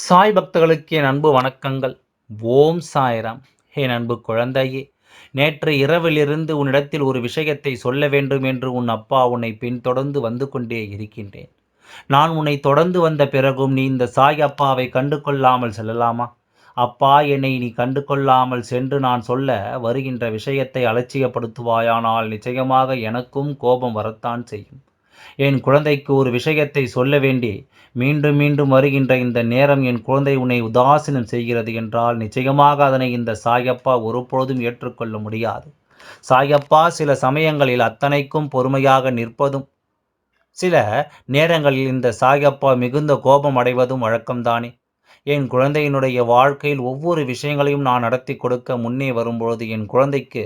சாய் பக்தர்களுக்கு என் அன்பு வணக்கங்கள். ஓம் சாய்ராம். என் அன்பு குழந்தையே நேற்று இரவிலிருந்து உன்னிடத்தில் ஒரு விஷயத்தை சொல்ல வேண்டும் என்று உன் அப்பா உன்னை பின்தொடர்ந்து வந்து கொண்டே இருக்கின்றேன். நான் உன்னை தொடர்ந்து வந்த பிறகும் நீ இந்த சாய் அப்பாவை கண்டு கொள்ளாமல் செல்லலாமா? அப்பா என்னை நீ கண்டு கொள்ளாமல் சென்று நான் சொல்ல வருகின்ற விஷயத்தை அலட்சியப்படுத்துவாயானால் நிச்சயமாக எனக்கும் கோபம் வரத்தான் செய்யும். என் குழந்தைக்கு ஒரு விஷயத்தை சொல்ல வேண்டி மீண்டும் மீண்டும் வருகின்ற இந்த நேரம் என் குழந்தை உன்னை உதாசீனம் செய்கிறது என்றால் நிச்சயமாக அதனை இந்த சாயப்பா ஒருபொழுதும் ஏற்றுக்கொள்ள முடியாது. சாயப்பா சில சமயங்களில் அத்தனைக்கும் பொறுமையாக நிற்பதும் சில நேரங்களில் இந்த சாயப்பா மிகுந்த கோபம் அடைவதும் வழக்கம்தானே. என் குழந்தையினுடைய வாழ்க்கையில் ஒவ்வொரு விஷயங்களையும் நான் நடத்தி கொடுக்க முன்னே வரும்பொழுது என் குழந்தைக்கு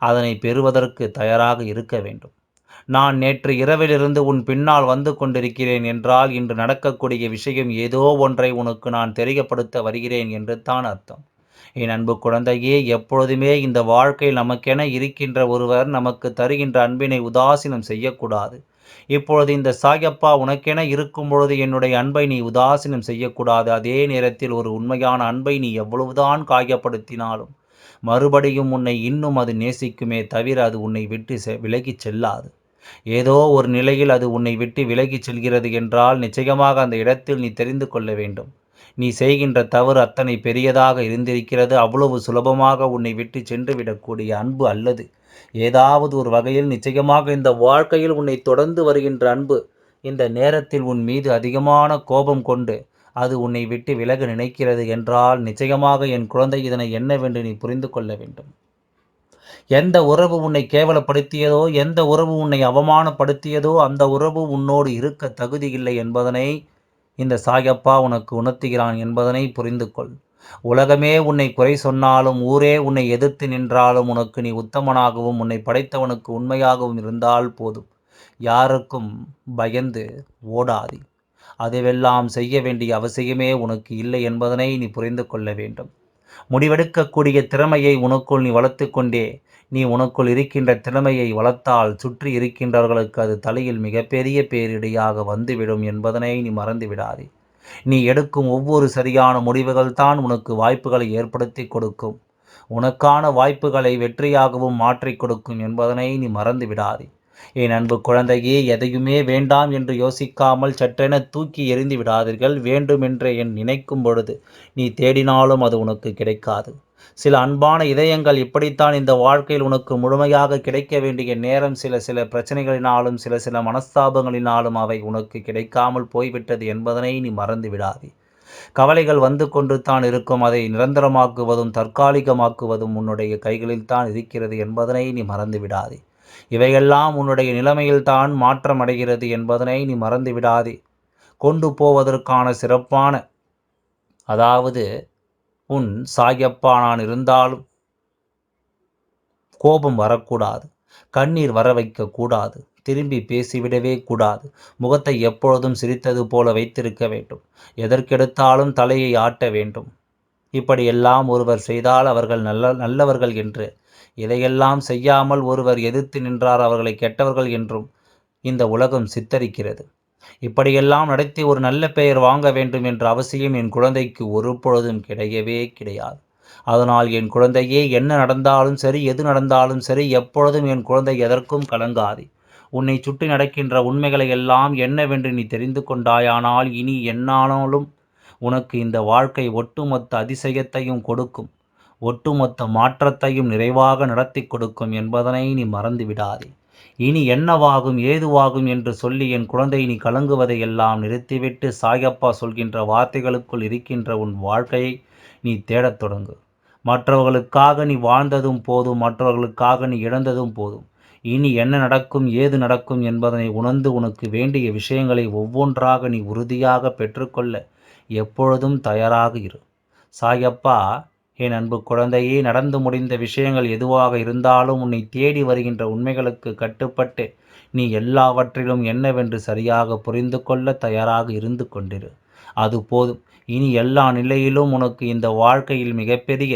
அதனை பெறுவதற்கு தயாராக இருக்க வேண்டும். நான் நேற்று இரவிலிருந்து உன் பின்னால் வந்து கொண்டிருக்கிறேன் என்றால் இன்று நடக்கக்கூடிய விஷயம் ஏதோ ஒன்றை உனக்கு நான் தெரியப்படுத்த வருகிறேன் என்று தான் அர்த்தம். என் அன்பு குழந்தையே எப்பொழுதுமே இந்த வாழ்க்கையில் நமக்கென இருக்கின்ற ஒருவர் நமக்கு தருகின்ற அன்பினை உதாசீனம் செய்யக்கூடாது. இப்பொழுது இந்த சாயப்பா உனக்கென இருக்கும் பொழுது என்னுடைய அன்பை நீ உதாசீனம் செய்யக்கூடாது. அதே நேரத்தில் ஒரு உண்மையான அன்பை நீ எவ்வளவுதான் காயப்படுத்தினாலும் மறுபடியும் உன்னை இன்னும் அது நேசிக்குமே தவிர அது உன்னை விட்டு விலகிச் செல்லாது. ஏதோ ஒரு நிலையில் அது உன்னை விட்டு விலகிச் செல்கிறது என்றால் நிச்சயமாக அந்த இடத்தில் நீ தெரிந்து கொள்ள வேண்டும். நீ செய்கின்ற தவறு அத்தனை பெரியதாக இருந்திருக்கிறது. அவ்வளவு சுலபமாக உன்னை விட்டு சென்று விடக்கூடிய அன்பு அல்லது ஏதாவது ஒரு வகையில் நிச்சயமாக இந்த வாழ்க்கையில் உன்னை தொடர்ந்து வருகின்ற அன்பு. இந்த நேரத்தில் உன் மீது அதிகமான கோபம் கொண்டு அது உன்னை விட்டு விலக நினைக்கிறது என்றால் நிச்சயமாக என் குழந்தை இதனை என்னவென்று நீ புரிந்து கொள்ள வேண்டும். எந்த உறவு உன்னை கேவலப்படுத்தியதோ எந்த உறவு உன்னை அவமானப்படுத்தியதோ அந்த உறவு உன்னோடு இருக்க தகுதி இல்லை என்பதனை இந்த சாயப்பா உனக்கு உணர்த்துகிறான் என்பதனை புரிந்து கொள் உலகமே உன்னை குறை சொன்னாலும் ஊரே உன்னை எதிர்த்து நின்றாலும் உனக்கு நீ உத்தமனாகவும் உன்னை படைத்தவனுக்கு உண்மையாகவும் இருந்தால் போதும். யாருக்கும் பயந்து ஓடாதி. அதுவெல்லாம் செய்ய வேண்டிய அவசியமே உனக்கு இல்லை என்பதனை நீ புரிந்து கொள்ள வேண்டும். முடிவெடுக்கக்கூடிய திறமையை உனக்குள் நீ வளர்த்து கொண்டே நீ உனக்குள் இருக்கின்ற திறமையை வளர்த்தால் சுற்றி இருக்கின்றவர்களுக்கு அது தலையில் மிகப்பெரிய பேரிடையாக வந்துவிடும் என்பதனை நீ மறந்து விடாதே நீ எடுக்கும் ஒவ்வொரு சரியான முடிவுகள் தான் உனக்கு வாய்ப்புகளை ஏற்படுத்தி கொடுக்கும். உனக்கான வாய்ப்புகளை வெற்றியாகவும் மாற்றிக் கொடுக்கும் என்பதனை நீ மறந்து விடாதே என் அன்பு குழந்தையே எதையுமே வேண்டாம் என்று யோசிக்காமல் சற்றென தூக்கி எறிந்து விடாதீர்கள். வேண்டுமென்று என் நினைக்கும் பொழுது நீ தேடினாலும் அது உனக்கு கிடைக்காது. சில அன்பான இதயங்கள் இப்படித்தான் இந்த வாழ்க்கையில் உனக்கு முழுமையாக கிடைக்க வேண்டிய நேரம் சில சில பிரச்சனைகளினாலும் சில சில மனஸ்தாபங்களினாலும் அவை உனக்கு கிடைக்காமல் போய்விட்டது என்பதனை நீ மறந்து விடாதே. கவலைகள் வந்து கொண்டு தான் இருக்கும் அதை நிரந்தரமாக்குவதும் தற்காலிகமாக்குவதும் உன்னுடைய கைகளில் தான் இருக்கிறது என்பதனை நீ மறந்து விடாதே. இவையெல்லாம் உன்னுடைய நிலைமையில்தான் மாற்றம் அடைகிறது என்பதனை நீ மறந்து விடாதே கொண்டு போவதற்கான சிறப்பான அதாவது உன் சாயப்பா நான் இருந்தாலும் கோபம் வரக்கூடாது கண்ணீர் வர வைக்கக்கூடாது திரும்பி பேசிவிடவே கூடாது முகத்தை எப்பொழுதும் சிரித்தது போல வைத்திருக்க வேண்டும் எதற்கெடுத்தாலும் தலையை ஆட்ட வேண்டும். இப்படியெல்லாம் ஒருவர் செய்தால் அவர்கள் நல்ல நல்லவர்கள் என்று இதையெல்லாம் செய்யாமல் ஒருவர் எதிர்த்து நின்றார் அவர்களை கெட்டவர்கள் என்றும் இந்த உலகம் சித்தரிக்கிறது. இப்படியெல்லாம் நடத்தி ஒரு நல்ல பெயர் வாங்க வேண்டும் என்ற அவசியம் என் குழந்தைக்கு ஒரு பொழுதும் கிடையவே கிடையாது. அதனால் என் குழந்தையே என்ன நடந்தாலும் சரி எது நடந்தாலும் சரி எப்பொழுதும் என் குழந்தை எதற்கும் கலங்காது. உன்னை சுற்றி நடக்கின்ற உண்மைகளை எல்லாம் என்னவென்று நீ தெரிந்து கொண்டாயானால் இனி என்னானாலும் உனக்கு இந்த வாழ்க்கை ஒட்டுமொத்த அதிசயத்தையும் கொடுக்கும். ஒட்டுமொத்த மாற்றத்தையும் நிறைவாக நடத்தி கொடுக்கும் என்பதனை நீ மறந்து விடாதே இனி என்னவாகும் ஏதுவாகும் என்று சொல்லி என் குழந்தை நீ கலங்குவதை எல்லாம் நிறுத்திவிட்டு சாயப்பா சொல்கின்ற வார்த்தைகளுக்குள் இருக்கின்ற உன் வாழ்க்கையை நீ தேடத் தொடங்கு. மற்றவர்களுக்காக நீ வாழ்ந்ததும் போதும் மற்றவர்களுக்காக நீ இழந்ததும் போதும். இனி என்ன நடக்கும் ஏது நடக்கும் என்பதனை உணர்ந்து உனக்கு வேண்டிய விஷயங்களை ஒவ்வொன்றாக நீ உறுதியாக பெற்றுக்கொள்ள எப்பொழுதும் தயாராக இரு. சாயப்பா என் அன்பு குழந்தையே நடந்து முடிந்த விஷயங்கள் எதுவாக இருந்தாலும் உன்னை தேடி வருகின்ற உண்மைகளுக்கு கட்டுப்பட்டு நீ எல்லாவற்றிலும் என்னவென்று சரியாக புரிந்து கொள்ள தயாராக இருந்து கொண்டிரு. அது போதும். இனி எல்லா நிலையிலும் உனக்கு இந்த வாழ்க்கையில் மிகப்பெரிய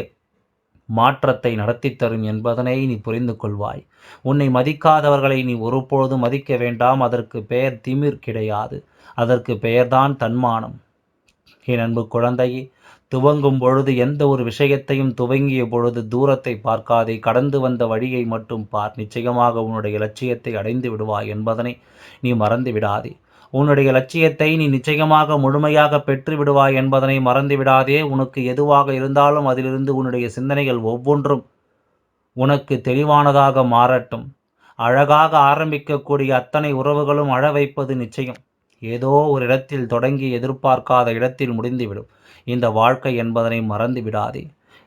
மாற்றத்தை நடத்தி தரும் என்பதனை நீ புரிந்து கொள்வாய். உன்னை மதிக்காதவர்களை நீ ஒருபொழுதும் மதிக்க வேண்டாம். அதற்கு பெயர் திமிர் கிடையாது. அதற்கு பெயர்தான் தன்மானம். என் அன்பு குழந்தையே துவங்கும் பொழுது எந்த ஒரு விஷயத்தையும் துவங்கிய பொழுது தூரத்தை பார்க்காதே. கடந்து வந்த வழியை மட்டும் பார். நிச்சயமாக உன்னுடைய லட்சியத்தை அடைந்து விடுவாய் என்பதனை நீ மறந்து விடாதே. உன்னுடைய லட்சியத்தை நீ நிச்சயமாக முழுமையாக பெற்று விடுவாய் என்பதனை மறந்து விடாதே. உனக்கு எதுவாக இருந்தாலும் அதிலிருந்து உன்னுடைய சிந்தனைகள் ஒவ்வொன்றும் உனக்கு தெளிவானதாக மாறட்டும். அழகாக ஆரம்பிக்கக்கூடிய அத்தனை உறவுகளும் அழ வைப்பது நிச்சயம். ஏதோ ஒரு இடத்தில் தொடங்கி எதிர்பார்க்காத இடத்தில் முடிந்துவிடும். இந்த வாழ்க்கை என்பதனை மறந்து விடாதே.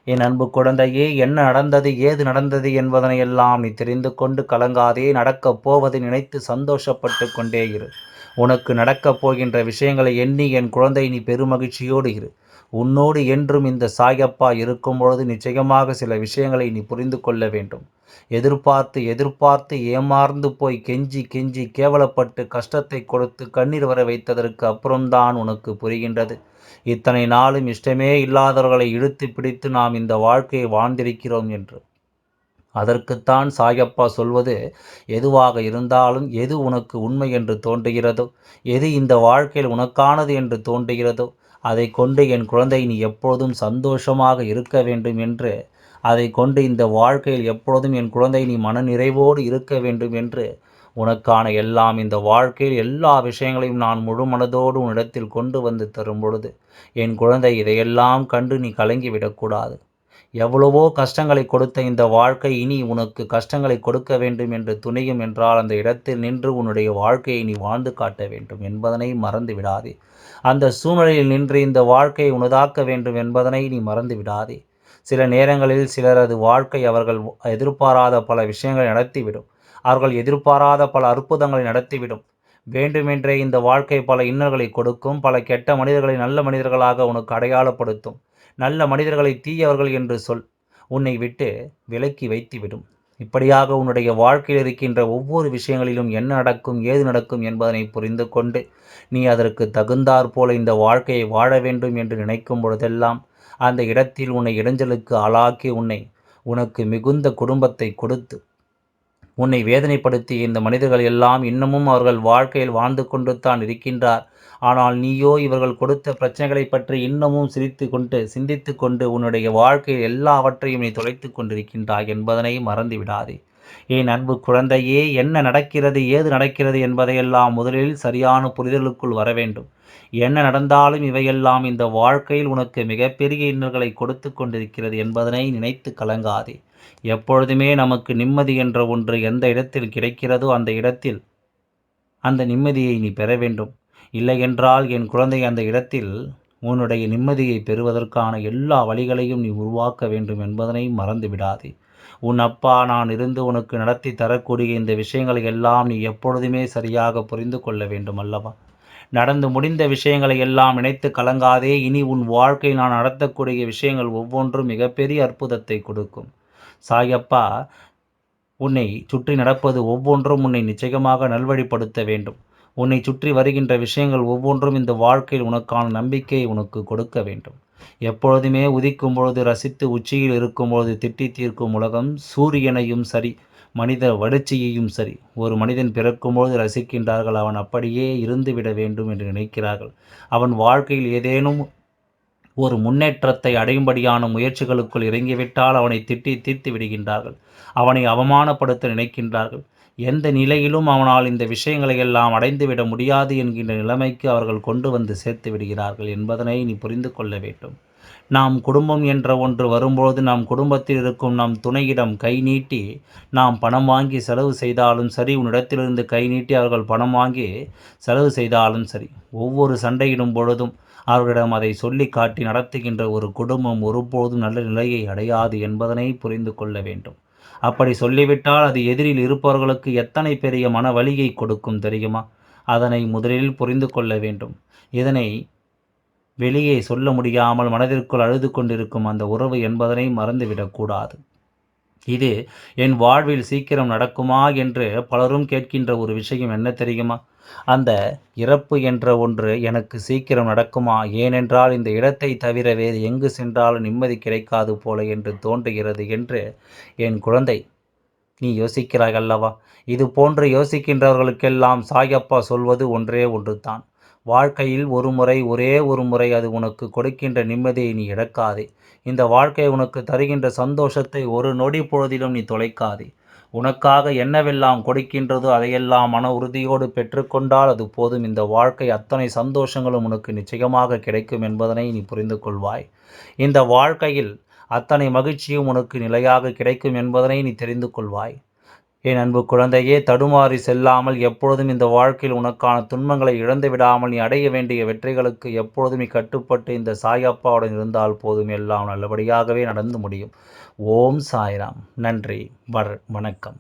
என் அன்பு குழந்தையே என்ன நடந்தது ஏது நடந்தது என்பதனை எல்லாம் நீ தெரிந்து கொண்டு கலங்காதே நடக்கப் போவதை நினைத்து சந்தோஷப்பட்டு கொண்டே இரு. உனக்கு நடக்கப் போகின்ற விஷயங்களை எண்ணி என் குழந்தை நீ பெருமகிழ்ச்சியோடு இரு. உன்னோடு என்றும் இந்த சாயப்பா இருக்கும் பொழுது நிச்சயமாக சில விஷயங்களை நீ புரிந்து கொள்ள வேண்டும். எதிர்பார்த்து எதிர்பார்த்து ஏமாறந்து போய் கெஞ்சி கெஞ்சி கேவலப்பட்டு கஷ்டத்தை கொடுத்து கண்ணீர் வர வைத்ததற்கு அப்புறம்தான் உனக்கு புரிகின்றது. இத்தனை நாளும் இஷ்டமே இல்லாதவர்களை இழுத்து பிடித்து நாம் இந்த வாழ்க்கையை வாழ்ந்திருக்கிறோம் என்று. அதற்குத்தான் சாயப்பா சொல்வது எதுவாக இருந்தாலும் எது உனக்கு உண்மை என்று தோன்றுகிறதோ எது இந்த வாழ்க்கையில் உனக்கானது என்று தோன்றுகிறதோ அதை கொண்டு என் குழந்தை நீ எப்பொழுதும் சந்தோஷமாக இருக்க வேண்டும் என்று அதை கொண்டு இந்த வாழ்க்கையில் எப்பொழுதும் என் குழந்தை நீ மன நிறைவோடு இருக்க வேண்டும் என்று உனக்கான எல்லாம் இந்த வாழ்க்கையில் எல்லா விஷயங்களையும் நான் முழு மனதோடு உன்னிடத்தில் கொண்டு வந்து தரும் பொழுது என் குழந்தை இதையெல்லாம் கண்டு நீ கலங்கிவிடக்கூடாது எவ்வளவோ கஷ்டங்களை கொடுத்த இந்த வாழ்க்கை இனி உனக்கு கஷ்டங்களை கொடுக்க வேண்டும் என்று துணியும் என்றால் அந்த இடத்தில் நின்று உன்னுடைய வாழ்க்கையை நீ வாழ்ந்து காட்ட வேண்டும் என்பதனை மறந்து விடாதே. அந்த சூழ்நிலையில் நின்று இந்த வாழ்க்கையை உனதாக்க வேண்டும் என்பதனை நீ மறந்து விடாதே. சில நேரங்களில் சிலரது வாழ்க்கை அவர்கள் எதிர்பாராத பல விஷயங்களை நடத்திவிடும். அவர்கள் எதிர்பாராத பல அற்புதங்களை நடத்திவிடும். வேண்டுமென்றே இந்த வாழ்க்கை பல இன்னல்களை கொடுக்கும் பல கெட்ட மனிதர்களை நல்ல மனிதர்களாக உனக்கு அடையாளப்படுத்தும். நல்ல மனிதர்களை தீயவர்கள் என்று சொல். உன்னை விட்டு விலக்கி வைத்துவிடும். இப்படியாக உன்னுடைய வாழ்க்கையில் இருக்கின்ற ஒவ்வொரு விஷயங்களிலும் என்ன நடக்கும் ஏது நடக்கும் என்பதனை புரிந்து கொண்டு நீ அதற்கு தகுந்தாற் போல இந்த வாழ்க்கையை வாழ வேண்டும் என்று நினைக்கும் பொழுதெல்லாம் அந்த இடத்தில் உன்னை இடைஞ்சலுக்கு ஆளாக்கி உன்னை உனக்கு மிகுந்த குடும்பத்தை கொடுத்து உன்னை வேதனைப்படுத்தி இந்த மனிதர்கள் எல்லாம் இன்னமும் அவர்கள் வாழ்க்கையில் வாழ்ந்து கொண்டு தான் இருக்கின்றார். ஆனால் நீயோ இவர்கள் கொடுத்த பிரச்சனைகளை பற்றி இன்னமும் சிரித்து கொண்டு சிந்தித்து கொண்டு உன்னுடைய வாழ்க்கையில் எல்லாவற்றையும் நீ தொலைத்து கொண்டிருக்கின்றாய் என்பதனை மறந்து விடாதே. என் அன்பு குழந்தையே என்ன நடக்கிறது ஏது நடக்கிறது என்பதையெல்லாம் முதலில் சரியான புரிதலுக்குள் வர வேண்டும். என்ன நடந்தாலும் இவையெல்லாம் இந்த வாழ்க்கையில் உனக்கு மிகப்பெரிய இன்னல்களை கொடுத்து கொண்டிருக்கிறது என்பதனை நினைத்து கலங்காதே. எப்பொழுதுமே நமக்கு நிம்மதி என்ற ஒன்று எந்த இடத்தில் கிடைக்கிறதோ அந்த இடத்தில் அந்த நிம்மதியை நீ பெற வேண்டும். இல்லையென்றால் என் குழந்தை அந்த இடத்தில் உன்னுடைய நிம்மதியை பெறுவதற்கான எல்லா வழிகளையும் நீ உருவாக்க வேண்டும் என்பதனை மறந்து விடாதே உன் அப்பா நான் இருந்து உனக்கு நடத்தி தரக்கூடிய இந்த விஷயங்களை எல்லாம் நீ எப்பொழுதுமே சரியாக புரிந்து கொள்ள வேண்டும் அல்லவா? நடந்து முடிந்த விஷயங்களை எல்லாம் நினைத்து கலங்காதே. இனி உன் வாழ்க்கை நான் நடத்தக்கூடிய விஷயங்கள் ஒவ்வொன்றும் மிகப்பெரிய அற்புதத்தை கொடுக்கும். சாயப்பா உன்னை சுற்றி நடப்பது ஒவ்வொன்றும் உன்னை நிச்சயமாக நல்வழிப்படுத்த வேண்டும். உன்னை சுற்றி வருகின்ற விஷயங்கள் ஒவ்வொன்றும் இந்த வாழ்க்கையில் உனக்கான நம்பிக்கையை உனக்கு கொடுக்க வேண்டும். எப்பொழுதுமே உதிக்கும் பொழுது ரசித்து உச்சியில் இருக்கும் பொழுது திட்டி தீர்க்கும் உலகம் சூரியனையும் சரி மனித வளர்ச்சியையும் சரி. ஒரு மனிதன் பிறக்கும்போது ரசிக்கின்றார்கள் அவன் அப்படியே இருந்துவிட வேண்டும் என்று நினைக்கிறார்கள். அவன் வாழ்க்கையில் ஏதேனும் ஒரு முன்னேற்றத்தை அடையும்படியான முயற்சிகளுக்குள் இறங்கிவிட்டால் அவனை திட்டி தீர்த்து விடுகின்றார்கள். அவனை அவமானப்படுத்த நினைக்கின்றார்கள். எந்த நிலையிலும் அவனால் இந்த விஷயங்களை எல்லாம் அடைந்துவிட முடியாது என்கின்ற நிலைமைக்கு அவர்கள் கொண்டு வந்து சேர்த்து விடுகிறார்கள் என்பதனை நீ புரிந்து கொள்ள வேண்டும். நாம் குடும்பம் என்ற ஒன்று வரும்போது நாம் குடும்பத்தில் இருக்கும் நம் துணையிடம் கை நீட்டி நாம் பணம் வாங்கி செலவு செய்தாலும் சரி உன்னிடத்திலிருந்து கை நீட்டி அவர்கள் பணம் வாங்கி செலவு செய்தாலும் சரி ஒவ்வொரு சண்டையிடும் பொழுதும் அவர்களிடம் அதை சொல்லி காட்டி நடத்துகின்ற ஒரு குடும்பம் ஒருபோதும் நல்ல நிலையை அடையாது என்பதனை புரிந்து கொள்ள வேண்டும். அப்படி சொல்லிவிட்டால் அது எதிரில் இருப்பவர்களுக்கு எத்தனை பெரிய மன வலியை கொடுக்கும் தெரியுமா? அதனை முதலில் புரிந்து கொள்ள வேண்டும். இதனை வெளியே சொல்ல முடியாமல் மனதிற்குள் அழுது கொண்டிருக்கும் அந்த உறவு என்பதனை மறந்துவிடக்கூடாது இது என் வாழ்வில் சீக்கிரம் நடக்குமா? என்று பலரும் கேட்கின்ற ஒரு விஷயம் என்ன தெரியுமா? அந்த இறப்பு என்ற ஒன்று எனக்கு சீக்கிரம் நடக்குமா? ஏனென்றால் இந்த இடத்தை தவிர வேறு எங்கு சென்றாலும் நிம்மதி கிடைக்காது போல என்று தோன்றுகிறது என்று என் குழந்தை நீ யோசிக்கிறாய் அல்லவா? இது போன்று யோசிக்கின்றவர்களுக்கெல்லாம் சாயப்பா சொல்வது ஒன்றே ஒன்று தான் வாழ்க்கையில் ஒரு முறை ஒரே ஒரு முறை அது உனக்கு கொடுக்கின்ற நிம்மதியை நீ இழக்காதே. இந்த வாழ்க்கை உனக்கு தருகின்ற சந்தோஷத்தை ஒரு நொடி பொழுதிலும் நீ தொலைக்காதே. உனக்காக என்னவெல்லாம் கொடுக்கின்றதோ அதையெல்லாம் மன உறுதியோடு பெற்றுக்கொண்டால் அது போதும். இந்த வாழ்க்கை அத்தனை சந்தோஷங்களும் உனக்கு நிச்சயமாக கிடைக்கும் என்பதனை நீ புரிந்து கொள்வாய். இந்த வாழ்க்கையில் அத்தனை மகிழ்ச்சியும் உனக்கு நிலையாக கிடைக்கும் என்பதனை நீ தெரிந்து கொள்வாய். என் அன்பு குழந்தையே தடுமாறி செல்லாமல் எப்பொழுதும் இந்த வாழ்க்கையில் உனக்கான துன்பங்களை இழந்து விடாமல் நீ அடைய வேண்டிய வெற்றிகளுக்கு எப்பொழுதும் நீ கட்டுப்பட்டு இந்த சாயப்பாவுடன் இருந்தால் போதும். எல்லாம் நல்லபடியாகவே நடந்து முடியும். ஓம் சாய்ராம். நன்றி. வணக்கம்.